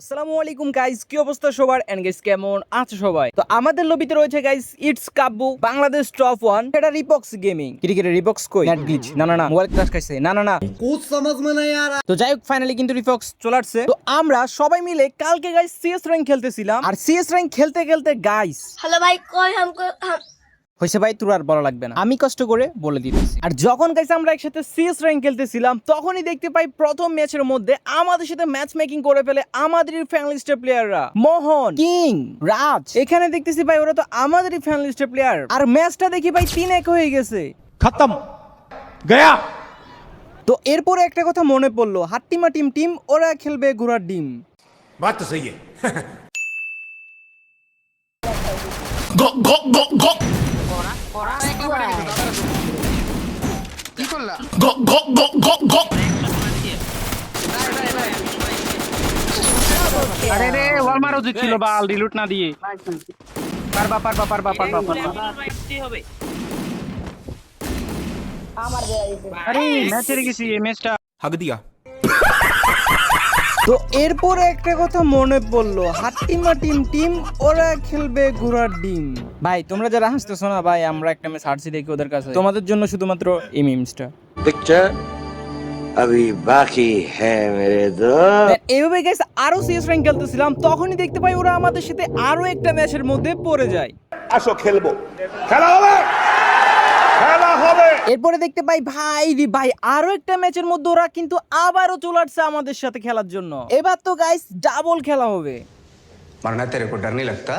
আসসালামু আলাইকুম গাইস কি অবস্থা সবার? এন্ড গাইস কেমন আছো সবাই? তো আমাদের লবিতে রয়েছে guys it's Kabbu Bangladesh top one সেটা রিবক্স গেমিং ক্রিকেটের রিবক্স কই? নেট গ্লিচ না না না মোবাইল ক্র্যাশ খাইছে। না না না। কুছ সমাজ মে না তো যাই হোক ফাইনালি কিন্তু রিবক্স চলে আসছে। তো আমরা সবাই মিলে কালকে গাইস সিএস র্যাঙ্ক খেলতেছিলাম। আর সিএস র্যাঙ্ক খেলতে খেলতে গাইস হ্যালো ভাই কই हमको হয়েছে ভাই তোর আর বলা লাগবে না। আমি কষ্ট করে বলে দিতেছি। আর যখন গাইছে আমরা একসাথে সিএস র্যাঙ্ক খেলতেছিলাম তখনই দেখতে পাই প্রথম ম্যাচের মধ্যে আমাদের সাথে ম্যাচ মেকিং করে ফেলে আমাদের ফ্যানলিস্টের প্লেয়াররা মোহন কিং রাজ। এখানে দেখতেছি ভাই ওরা তো আমাদেরই ফ্যানলিস্টের প্লেয়ার আর ম্যাচটা দেখি ভাই তিন এক হয়ে গেছে। খতম। গয়া। তো এরপরে একটা কথা মনে পড়ল হাট্টিমা টিম টিম ওরা খেলবে ঘোড়ার ডিম। বাত তো সহি go दिए पर बा पर बा पर हग दिया তো এরপর একটা কথা মনে পড়ল। হাট্টিমা টিম টিম ওরা খেলবে ঘোড়ার ডিম। ভাই তোমরা যারা হাসতেছো না ভাই আমরা একটা মেস হারছি দেখি ওদের কাছে। তোমাদের জন্য শুধুমাত্র এই মিমসটা দেখছ আবি বাকি হ্যাঁ মেরে দোস্ত এইভাবে গাইস আরও সিএস র্যাঙ্ক খেলতেছিলাম। তখনই দেখতে পাই ওরা আমাদের সাথে আরও একটা ম্যাচের মধ্যে পড়ে যায়। আসো খেলব। খেলা হবে! এরপরে দেখতে পাই ভাই রে ভাই আরও একটা ম্যাচের মধ্যে ওরা কিন্তু আবারও চলে আসছে আমাদের সাথে খেলার জন্য। এবার তো গাইস ডাবল খেলা হবে। মারনা তেরে কো ডর লাগতা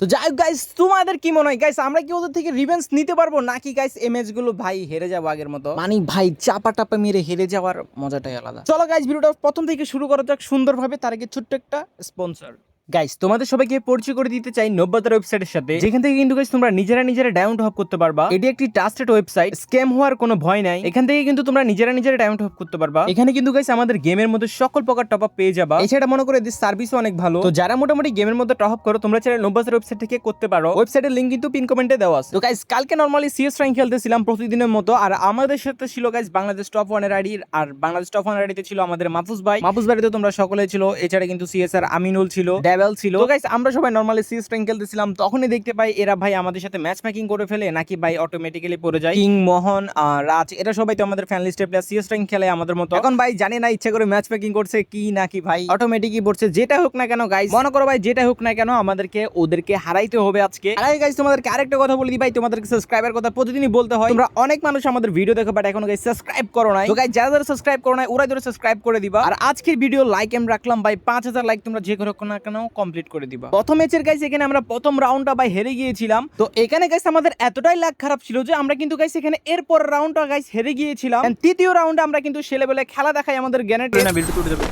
তো যাই হোক গাইস তোমাদের কি মনে হয়? গাইস আমরা কি ওদের থেকে রিভেন্স নিতে পারব? নাকি গাইস এই ম্যাচগুলো ভাই হেরে যাব আগের মতো? মানে ভাই চাপা টাপা মেরে হেরে যাওয়ার মজাটাই আলাদা। চলো গাইস ভিডিওটা প্রথম থেকে শুরু করা যাক সুন্দরভাবে তার আগে ছোট্ট একটা স্পন্সর গাইস তোমাদের সবাইকে পরিচয় করে দিতে চাই নব্বতার ওয়েবসাইটের সাথে। যেখান থেকে কিন্তু গাইস তোমরা নিজেরা নিজেরা ডায়মন্ড হপ করতে পারবা। এটি একটি ট্রাস্টেড ওয়েবসাইট স্ক্যাম হওয়ার কোনো ভয় নাই। এখান থেকে কিন্তু তোমরা নিজেরা নিজেরা ডায়মন্ড হপ করতে পারবা। এখানে কিন্তু গাইস আমাদের গেমের মধ্যে সকল প্রকার টপ আপ পেয়ে যাবা। এছাড়া মনে করে এদের সার্ভিসও অনেক ভালো। তো যারা মোটামুটি গেমের মধ্যে টপ করো, তোমরা চাইলে নব্বতার ওয়েবসাইট থেকে করতে পারো। ওয়েবসাইটের লিঙ্ক কিন্তু পিন কমেন্টে দেওয়া আছে। তো গাইস কালকে নরমালি সিএস র্যাঙ্ক খেলতেছিলাম প্রতিদিনের মতো। আর আমাদের সাথে ছিল গাইস বাংলাদেশ টপ ওয়ানের আইডি আর বাংলাদেশ টপ ওয়ানের আইডিতে ছিল আমাদের মাহফুজ ভাই। মাহফুজ ভাইতে তোমরা সকলে ছিল। এছাড়া কিন্তু সিএস আর আমিনুল ছিল। ডেভেল ছিল। তো গাইস আমরা সবাই নরমালি সিএস র্যাঙ্ক খেলতেছিলাম তখনই দেখতে পাই এরা ভাই আমাদের সাথে ম্যাচ মেকিং করে ফেলে নাকি ভাই অটোমেটিক্যালি পড়ে যায়। কিং মোহন রাজ এরা সবাই তো আমাদের ফ্যান লিস্টে প্লেয়ার সিএস র্যাঙ্ক খেলে আমাদের মতো। এখন ভাই জানি না ইচ্ছা করে ম্যাচ মেকিং করছে কি নাকি ভাই। অটোমেটিকই পড়ছে যেটা হোক না কেন গাইস মনে করো ভাই যেটা হোক না কেন আমাদেরকে ওদেরকে হারাইতে হবে আজকে। আর গাইস তোমাদেরকে আরেকটা কথা বলি দিই ভাই তোমাদেরকে সাবস্ক্রাইবার কথা প্রতিদিনই বলতে হয়। তোমরা অনেক মানুষ আমাদের ভিডিও দেখো বাট এখনও গাইস সাবস্ক্রাইব করো নাই। তো গাইস যারা যারা সাবস্ক্রাইব করো নাই ওরা যারা সাবস্ক্রাইব করে দিবা। আর আজকের ভিডিও লাইক এম রাখলাম ভাই পাঁচ হাজার লাইক তোমরা যে করো না কেন কমপ্লিট করে দিবা। প্রথম ম্যাচের গাইস এখানে আমরা প্রথম রাউন্ডটা ভাই হেরে গিয়েছিলাম। তো এখানে গাইস আমাদের এতটাই লাগ খারাপ ছিল যে আমরা কিন্তু গাইস এখানে এরপর রাউন্ডটা গাইস হেরে গিয়েছিলাম। তৃতীয় রাউন্ডে আমরা কিন্তু সে লেভেলে খেলা দেখাই আমাদের গ্যানেট না বিল্ড করে যাবে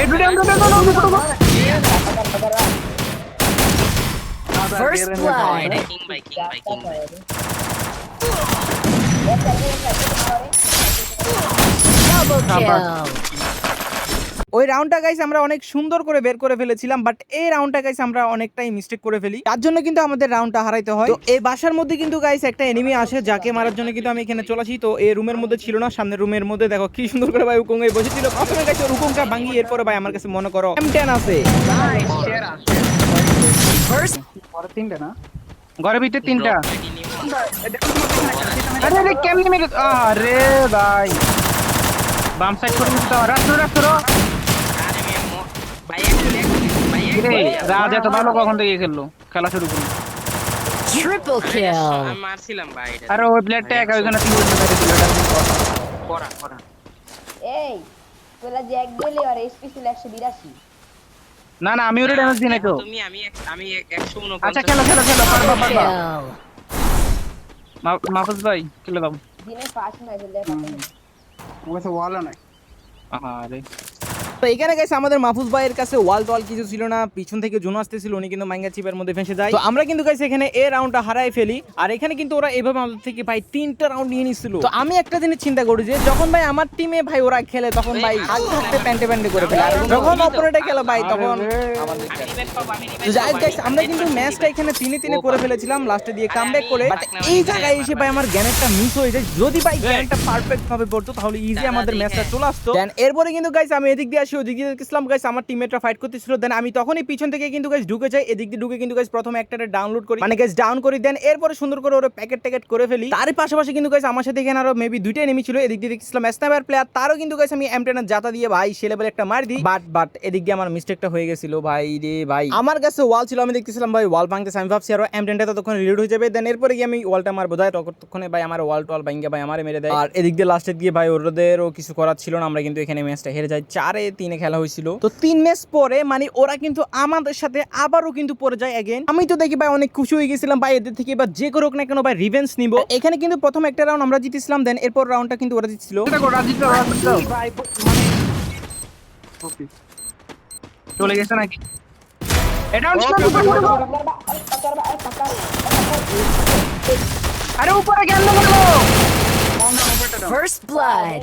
এই ভিডিও আমরা দেখো না। First blood. Double kill. ওই রাউন্ডটা গাইস আমরা অনেক সুন্দর করে বের করে ফেলেছিলাম বাট এই রাউন্ডটা গাইস আমরা অনেকটাই মিস্টেক করে ফেলি। তার জন্য কিন্তু আমাদের রাউন্ডটা হারাইতে হয়। তো এই বাসার মধ্যে কিন্তু গাইস একটা এনিমি আসে, যাকে মারার জন্য কিন্তু আমি এখানে চলে আসি। তো এই রুমের মধ্যে ছিল না, সামনের রুমের মধ্যে দেখো কি সুন্দর করে ভাই উকুঙ্গে বসেছিল। প্রথমে গাইস উকুংটা ভাঙি এরপরে ভাই আমার কাছে মনে করো M10 আছে। পরে তিনটা ভিতরে তিনটা। আরে রে কেমনি মেরে আরে ভাই। বাম সাইড করে রাজ ভালো কখন থেকে খেললো। খেলা শুরু করল. মারছিলাম ভাই আরে ওই প্লেয়ারটা একা ওইখানে তিন এই তোরা যে এক গেলি আর এসপি ছিল একশো বিরাশি। না না আমি ওরে ড্যামেজ দিই নাই তো। তুমি আমি এক- আমি এক- একশো আচ্ছা উনপঞ্চাশ খেলো খেলো খেলো পারবা পারবা. মাহফুজ ভাই খেলে দাও। দিনে ম্যাচ হলে ওকে ওয়ালা নাই। আরে। তো এখানে গেছে আমাদের মাহফুজ ভাইয়ের কাছে ওয়াল টোয়াল কিছু ছিল না পিছন থেকে জুন আসতেছিল উনি কিন্তু মাইঙ্গা চিপের মধ্যে ফেসে যায়। তো আমরা কিন্তু গাইছে এখানে এ রাউন্ডটা হারাই ফেলি আর এখানে কিন্তু ওরা এভাবে আমাদের থেকে ভাই তিনটা রাউন্ড নিয়ে নিছিল। তো আমি একটা জিনিস চিন্তা করি যে যখন ভাই আমার টিমে ভাই ওরা খেলে তখন ভাই হাত হাতে প্যান্টে প্যান্টে করে ফেলে। আর যখন অপারেটে খেলে ভাই তখন আমরা কিন্তু ম্যাচটা এখানে তিনে তিনে করে ফেলেছিলাম লাস্টে দিয়ে কামব্যাক করে। এই জায়গায় এসে ভাই আমার গ্যানেটটা মিস হয়ে যায়। যদি ভাই গ্যানেটটা পারফেক্ট ভাবে পড়তো তাহলে ইজি আমাদের ম্যাচটা চলে আসতো। এরপরে কিন্তু গাইস আমি এদিক দিয়ে আসি ওদিক দিয়ে। দেখছিলাম গাইস আমার টিমমেটরা ফাইট করতেছিল। দেন আমি তখনই পিছন থেকে কিন্তু গাইস ঢুকে যাই। এদিক দিয়ে ঢুকে কিন্তু গাইস প্রথমে একটা ডাউনলোড করি। মানে গাইস ডাউন করি দেন এরপরে সুন্দর করে ওরা প্যাকেট ট্যাকেট করে ফেলি। তার পাশাপাশি কিন্তু গাইস আমার সাথে এখানে আরও মেবি দুইটা এনিমি ছিল। এদিক দিয়ে দেখছিলাম স্নাইপার প্লেয়ার তারও কিন্তু গাইস আমি এমটেনের জাতা দিয়ে, ভাই, সে লেভেল একটা মার দিই বাট বাট এদিক দিয়ে আমার মিস্টেকটা হয়ে গেছিল, ভাই রে, ভাই। আমার কাছে ওয়াল ছিল, আমি দেখতেছিলাম, ভাই ওয়াল ভাঙতেছে। আমি ভাবছি, আরও এমটেনটা ততক্ষণ রিলোড হয়ে যাবে। দেন এরপরে গিয়ে আমি ওয়ালটা মারবো যায় ততক্ষণে, ভাই, আমার ওয়াল টোয়াল ভাঙ্গে, ভাই, আমারে মেরে দেয়। আর এদিক দিয়ে লাস্টের গিয়ে, ভাই, ওদেরও কিছু করার ছিল না। আমরা কিন্তু এখানে ম্যাচটা হেরে যাই। চারে তিনে খেলা হয়েছিল তো তিন ম্যাচ পরে মানে ওরা কিন্তু আমাদের সাথে আবারও কিন্তু পড়ে যায় এগেন আমি তো দেখি ভাই অনেক খুশি হয়ে গেছিলাম ভাই এদের থেকে এবার যে করুক না কেন ভাই রিভেন্স নিব এখানে কিন্তু প্রথম একটা রাউন্ড আমরা জিতেছিলাম দেন এরপর রাউন্ডটা কিন্তু ওরা জিতছিল চলে গেছে নাকি আরে উপরে গেল First blood.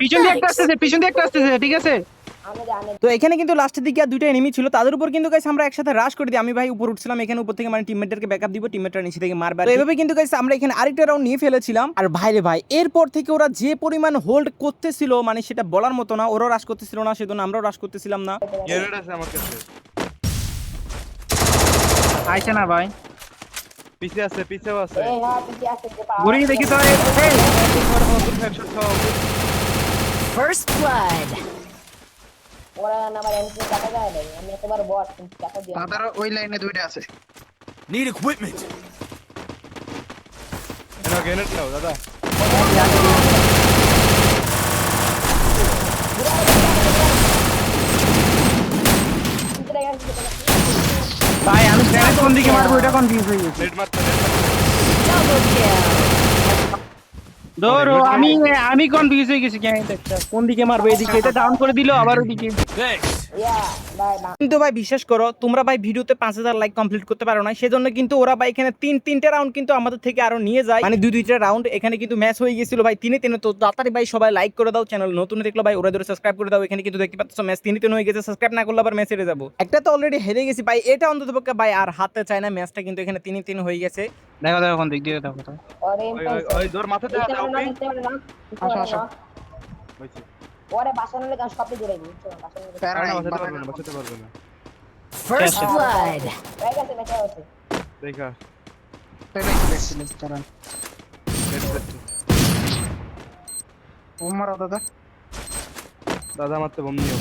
পিছন দিয়ে একটা আসতেছে পিছন দিয়ে একটা আসতেছে ঠিক আছে? তো এখানে কিন্তু লাস্টের দিকে আর দুইটা এনিমি ছিল তাদের উপর কিন্তু গাইস আমরা একসাথে রাশ করে দিই। আমি ভাই উপর উঠছিলাম এখানে উপর থেকে মানে টিমমেটদেরকে ব্যাকআপ দিব টিমমেটরা নিচে থেকে মারবে। তো এভাবে কিন্তু গাইস আমরা এখানে আরেকটা রাউন্ড নিয়ে ফেলেছিলাম। আর ভাইরে ভাই এরপর থেকে ওরা যে পরিমাণ হোল্ড করতেছিল মানে সেটা বলার মতো না ওরাও রাশ করতেছিল না সেজন্য আমরাও রাশ করতেছিলাম না। আইছে না ভাই। পিছে আছে পিছেও আছে। হ্যাঁ পিছে আছে ঘুরিয়ে দেখি তো এই First blood. ওরা না আমার এন্ট্রি কাটা যায় না আমি একবার বস কিন্তু কাটা দিও তাদের ওই লাইনে দুইটা আছে Need equipment. এনো গ্রেনেড নাও দাদা ভিতরে গেছে ভাই আমি গ্রেনেড কোন দিকে মারবো এটা কনফিউজ হয়ে গেছে নেট মারতে নেট মারতে Double kill. ধরো আমি আমি কনফিউজ হয়ে গেছি কেন কোন দিকে মারবো এদিকে? এটা ডাউন করে দিলো আবার ওদিকে ইয়া কিন্তু ভাই বিশ্বাস করো তোমরা ভাই ভিডিওতে পাঁচ হাজার লাইক কমপ্লিট করতে পারো না সেজন্য কিন্তু ওরা ভাই এখানে তিন তিনটা রাউন্ড কিন্তু আমাদের থেকে আরও নিয়ে যায়। মানে দুই দুইটা রাউন্ড এখানে কিন্তু ম্যাচ হয়ে গেছিল ভাই তিনে তিনে। তো তাড়াতাড়ি ভাই সবাই লাইক করে দাও চ্যানেল নতুন দেখল ভাই ওরা ধরে সাবস্ক্রাইব করে দাও। এখানে কিন্তু দেখতে পাচ্ছ ম্যাচ তিনে তিন হয়ে গেছে। সাবস্ক্রাইব না করলে আবার ম্যাচ হেরে যাব। একটা তো অলরেডি হেরে গেছি ভাই। এটা অন্তত পক্ষে ভাই আর হাতে চায় না। ম্যাচটা কিন্তু এখানে তিনে তিন হয়ে গেছে। দেখো দেখো কোন দিক দিয়ে দেখো তো ওই ওই ওই দৌড় মাথাতে দাও আসো, আসো। সব জুড়ে দিই বাঁচাতে পারবে না দেখা। ও মারো দাদা দাদা মারতে বম নিও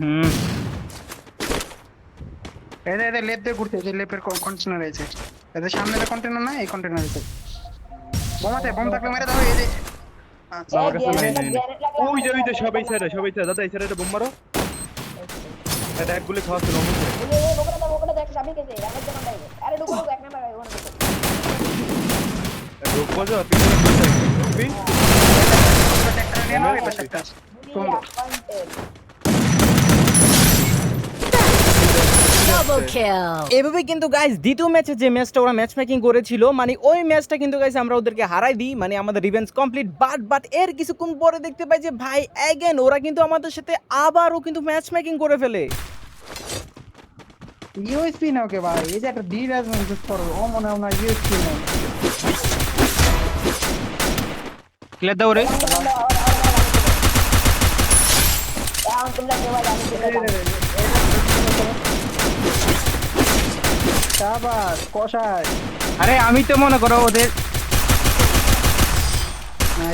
হুম এদের এদের লেপ দিয়ে ঘুরতে যে লেপের কন্টেনার আছে। এদের সামনে কন্টেনার না এই কন্টেনার আছে। বোম আছে বোম থাকলে মেরে দাও এই যে। আমার কাছে নাই নাই ওই যে ওই যে সবাই সাইডে সবাই সাইডে দাদা এই সাইডে বম মারো এটা এক গুলি খাওয়া ছিল এভাবে কিন্তু গাইস দ্বিতীয় ম্যাচে যে ম্যাচটা ওরা ম্যাচ মেকিং করেছিল মানে ওই ম্যাচটা কিন্তু গাইস আমরা ওদেরকে হারাই দিই মানে আমাদের রিভেঞ্জ কমপ্লিট বাট বাট এর কিছুক্ষণ পরে দেখতে পাই যে ভাই অ্যাগেন ওরা কিন্তু আমাদের সাথে আবারও কিন্তু ম্যাচ মেকিং করে ফেলে ইউএসপি নাও কে ভাই এই যে একটা ডি রাজমেন্ট ইউজ করো ও মনে হয় না ইউএসপি নাও ক্লিয়ার দাও রে এখন তোমরা কেউ জানি শাবাশ কষাই আরে আমি তো মনে করো ওদের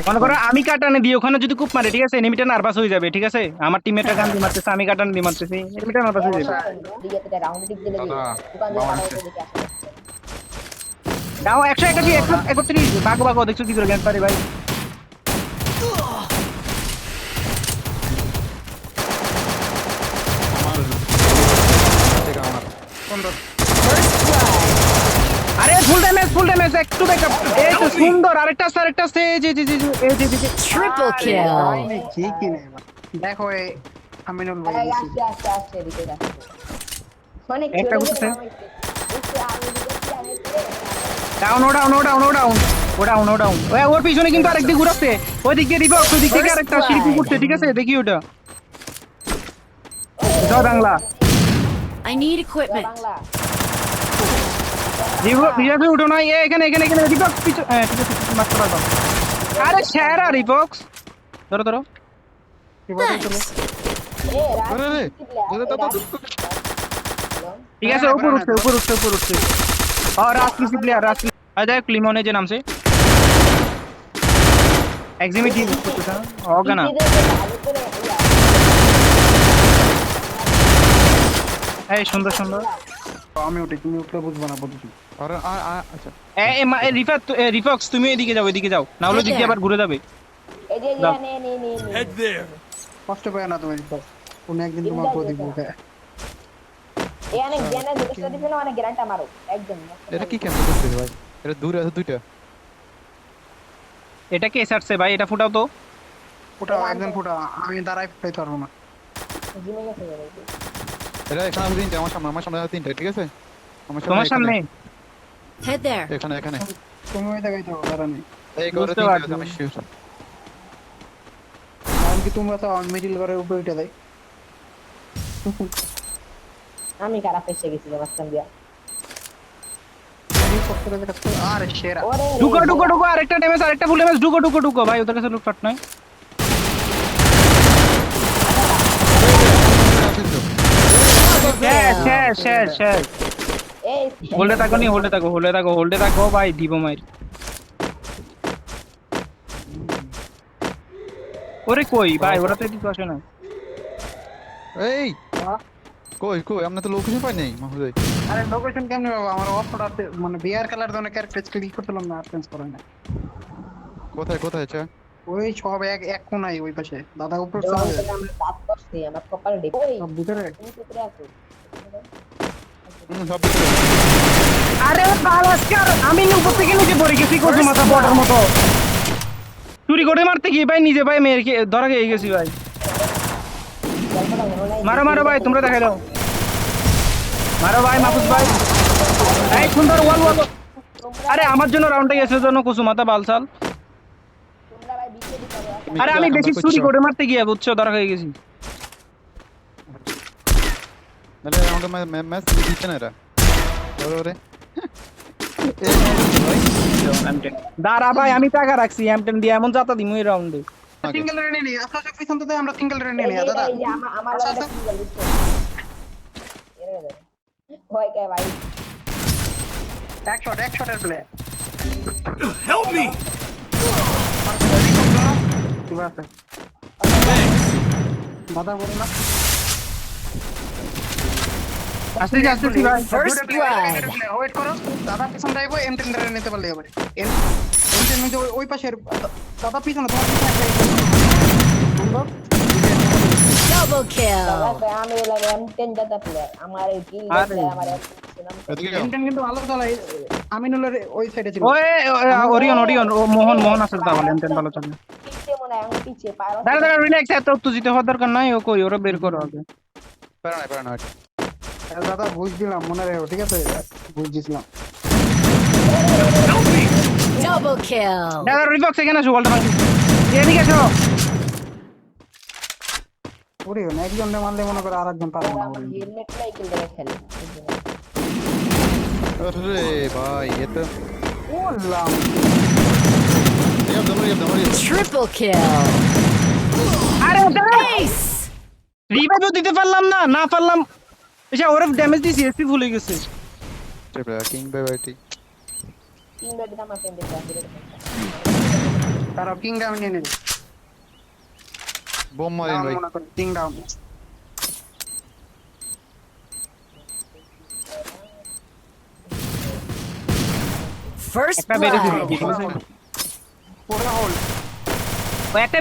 মনে করো আমি কাটানে দিই ওখানে যদি কুপ মারে ঠিক আছে এনিমিটা নার্ভাস হয়ে যাবে ঠিক আছে আমার টিমমেটরা গান দিয়ে মারতেছে আমি কাটানে দিয়ে মারতেছি এনিমিটা নার্ভাস হয়ে যাবে দাও একশো একাশি একশো একত্রিশ বাঘ বাঘ দেখছ কি করে জ্ঞান পারে ভাই সুন্দর। আরে ফুল ড্যামেজ ফুল ড্যামেজ একটু ব্যাকআপ এই তো সুন্দর আরেকটা আরেকটা যে যে যে যে, এই যে। Triple kill. ঠিকই নেই দেখো এই আমিনুল ভাই অনেক একটা গেলাম। ডাউন ও ডাউন ও ডাউন ও ডাউন ও ডাউন ও ডাউন ওই ওর পিছনে কিন্তু আরেক দিক ঘুরাচ্ছে ওই দিক দিয়ে রিবক্স ওই দিক থেকে আরেকটা সিঁড়ি করছে ঠিক আছে? দেখি ওটা। যাও বাংলা। I need equipment. রিবক্স উঠো না এখানে এখানে এখানে রিবক্স পিছনে হ্যাঁ ঠিক আছে মারতে পারব আরে সেরা রিবক্স ধরো ধরো। Thanks. এ রাজ ঠিক আছে উপর উঠছে উপর উঠছে উপর উঠছে। আর প্লেয়ার রাজকৃষি আর দেখ লিমনে যে নামছে। এক্সিমিট টিম হোগা না এই সুন্দর সুন্দর। আমি উঠি তুমি উঠলে বুঝব না বুঝছি। এ এ মা- এ রিফাত এ রিফক্স তুমি এদিকে যাও এদিকে যাও। না হলে দিকে আবার ঘুরে যাবে। এই যে। নে নে নে নে Head there. কষ্ট পায় না তুমি কোন একদিন তোমার প্রতি বুকে এই অনেক জ্ঞানে দুটো দিছিল মানে গ্যারান্টা মারো একদম। এটা কি কেমন করতে ভাই? এটা দূরে আছে দুইটা। এটা কে সারছে ভাই? এটা ফুটাও তো। ফুটা একদিন ফুটা আমি দাঁড়াই পাইতে পারব না। জিমে গেছে বলে এটা এখানে আছে তিনটা আমার সামনে আমার সামনে আছে তিনটা ঠিক আছে? আমার তোমার সামনে? Head there. এখানে এখানে। তুমি ওই জায়গায় দাঁড়া নেই। এই করে তিনটা। আছে, আমি sure। কারণ কি তোমরা তো মিডিল করে উপরে উঠে দেয় আমি খারাপ এসে গেছিলাম মাঝখান দিয়া? আরে সেরা। ওরে ঢুকো ঢুকো ঢুকো আরেকটা ড্যামেজ আরেকটা ফুল ড্যামেজ ঢুকো ঢুকো ঢুকো। ভাই ওদের কাছে লুটপাট নয় শেষ শেষ। শেষ হোল্ডে থাকো নি হোল্ডে থাকো হোল্ডে থাকো হোল্ডে থাকো ভাই দিব মাইর। ওরে কই ভাই ওরা তো এদিকে আসে না। এই! কই কই আমরা তো লোকেশন পাই নাই আরে লোকেশন কেমনে বাবা আমার অফটা মানে বিআর কালার ধরনের ক্যারেক্টার ক্লিক করতেলাম না আর চেঞ্জ করে না কোথায় কোথায় চা ওই সব এক এক কোনায় ওই পাশে। দাদা উপর চলে। আমার কপাল ডে ওই সব ভিতরে? কোথায় আছো। ভিতরে। আরে আমি উপর থেকে নিচে পড়ে গেছি কোথাও মাথা মতো। চুরি করে মারতে ভাই, নিজে ভাই, মেয়ের ধরা গেছি ভাই। মারো মারো ভাই, তোমরা দেখাই দাও। মারো ভাই মাহফুজ ভাই। এই সুন্দর ওয়াল ওয়াল। আরে, আমার জন্য রাউন্ডটা গেছে জন্য কুসু মাথা বালসাল আরে, আমি বেশি চুরি করে মারতে গিয়ে, বুঝছ, ধরা খেয়ে গেছি। নাহলে আমাকে ম্যা- ম্যা- ম্যাচ দিচ্ছে না এরা ওরে ওরে দাঁড়া ভাই আমি টাকা রাখছি এমটেন দিয়ে এমন যাতা দিমু এই রাউন্ডে সিঙ্গেল রেনে নি আচ্ছা আচ্ছা পিছন থেকে আমরা সিঙ্গেল রেনে এই নি যে দাদা আমার আমার আচ্ছা, দে ভয় কে ভাই? এক শট এক শটের প্লে! ঠিক আছে দাদা বলো না আসতেছি আসতেছি ভাই। First blood. ওয়েট করো দাদা পিছন যাইবো এম টেন ধরে নিতে পারলে এবারে এম টেন মধ্যে ওই- পাশের দাদা পিছনে তোমার পিছনে Double kill. দাদা আমি এলাম এম10 দাদা প্লেয়ার আমার এই কিল আমার এক ছিলাম এদিকে যাও। এম টেন কিন্তু ভালো চালাই আমিনুলের ওই সাইডে ছিল। ওই ওই, ওরিয়ন ওরিয়ন ও মোহন মোহন আছে তাহলে এমটেন ভালো চলে পিছে আমি পিছে পারো। দাঁড়া দাঁড়া রিল্যাক্স এত উত্তেজিত হওয়ার দরকার নাই ও কই ওরা বের করো আগে। পারে পারে দাদা বুঝ দিলাম মনে রেখো ঠিক আছে? বুঝ দিছিলাম Double kill. দাদা রিবক্স এখানে আসো ওয়ালটা ভাঙি। এদিকে আসো ওরে না একজন মারলে মনে করে আর একজন না হেলমেট লাই কিল খেলে আরে ভাই এ তো বললাম। ইয়াব দমরি ইয়াব দমরি Triple kill. আরে Ace. রিভাইভও দিতে পারলাম না না পারলাম। আচ্ছা ওরে ড্যামেজ দিয়েছি এসপি ভুলে গেছে। কিং বাই বাইটি তিন ব্যাট দাম আছে তারা কিং ডাউন নিয়ে বোম মারেন ভাই। কিং ডাউন First একটা বেড়েছে blood. হোল ও একটা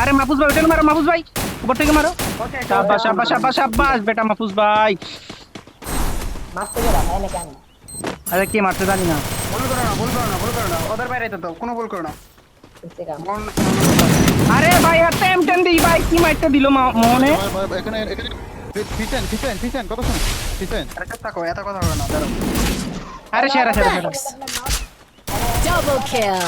আরে মাহফুজ ভাই ওটা মারো মাহফুজ ভাই। উপর থেকে মারো। শাবাশ শাবাশ শাবাশ শাবাশ বেটা মাহফুজ ভাই। মারতে গেলাম এনে কেন? আরে কে মারতে জানি না। ভুল করো না ভুল করো না ভুল করো না। ওদের বাইরে তো কোনো ভুল করো না। মন- আরে ভাই আর টেম টেন দিই ভাই কি মাইরটা দিল মা- মোহনে ভাই, ভাই, ভাই, এখানে এখানে ফিসেন ফিসেন ফিসেন কথা শুন? ফিসেন। আরে চুপ থাকো এত কথা হবে না দাঁড়াও। আরে সেরা সেরা সেরা Thanks. Double kill.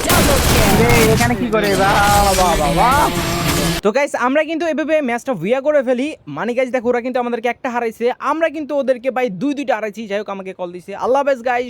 Double kill. এখানে কি করে? তো গাইস আমরা কিন্তু এভাবে ম্যাচটা ভিয়া করে ফেলি। মানে গাইস দেখো, ওরা কিন্তু আমাদেরকে একটা হারাইছে। আমরা কিন্তু ওদেরকে ভাই দুই দুইটা হারাইছি। যাই হোক, আমাকে কল দিছে। আল্লাহ হাফেজ গাইস